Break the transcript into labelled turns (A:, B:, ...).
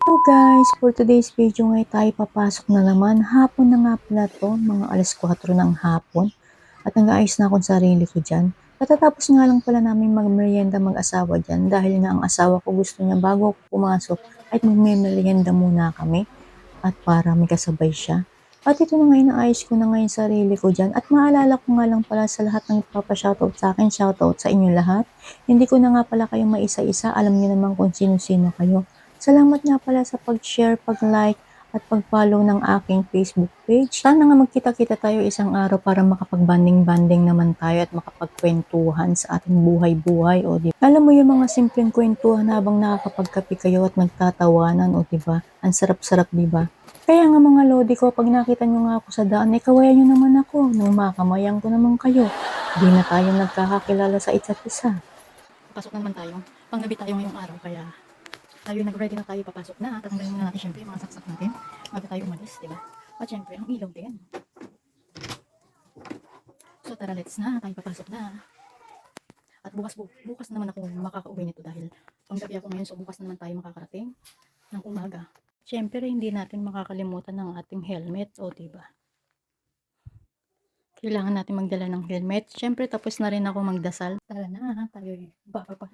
A: Hello guys, for today's video ngay tayo papasok na naman. Hapon na nga pala to, mga alas 4 ng hapon. At nag-aayos na akong sarili ko dyan. Katatapos nga lang pala namin magmerienda mag-asawa dyan dahil nga ang asawa ko gusto niya bago ako pumasok at magmerienda muna kami at para may kasabay siya. At ito na nga inaayos ko na nga yung sarili ko dyan. At maalala ko nga lang pala sa lahat ng ipapashoutout sa akin, shoutout sa inyo lahat. Hindi ko na nga pala kayo maisa-isa, alam niyo naman kung sino-sino kayo. Salamat nga pala sa pag-share, pag-like, at pag-follow ng aking Facebook page. Sana nga magkita-kita tayo isang araw para makapag-banding-banding naman tayo at makapagkwentuhan sa ating buhay-buhay. O di Alam mo yung mga simpleng kwentuhan habang nakakapagkape kayo at nagtatawanan, o di ba? Ang sarap-sarap, di ba? Kaya nga mga lodi ko, pag nakita nyo nga ako sa daan, eh kawayan nyo naman ako. Nung makamayan ko naman kayo. Di na tayo nagkakakilala sa isa't isa.
B: Pasok na naman tayo. Panggabi tayo ngayong araw, kaya tayo nag-ready na tayo papasok na. Tatanggalin muna natin syempre yung mga saksak natin bago tayo umalis, di ba? At syempre, ang ilaw din. So tara, let's na. Tayo papasok na. At bukas bu bukas naman ako makakauwi nito dahil panggabi ako ngayon so bukas naman tayo makakarating ng umaga.
A: Siyempre, hindi natin makakalimutan ng ating helmet, o diba? Kailangan natin magdala ng helmet. Siyempre, tapos na rin ako magdasal.
B: Tara na, tayo bago pa.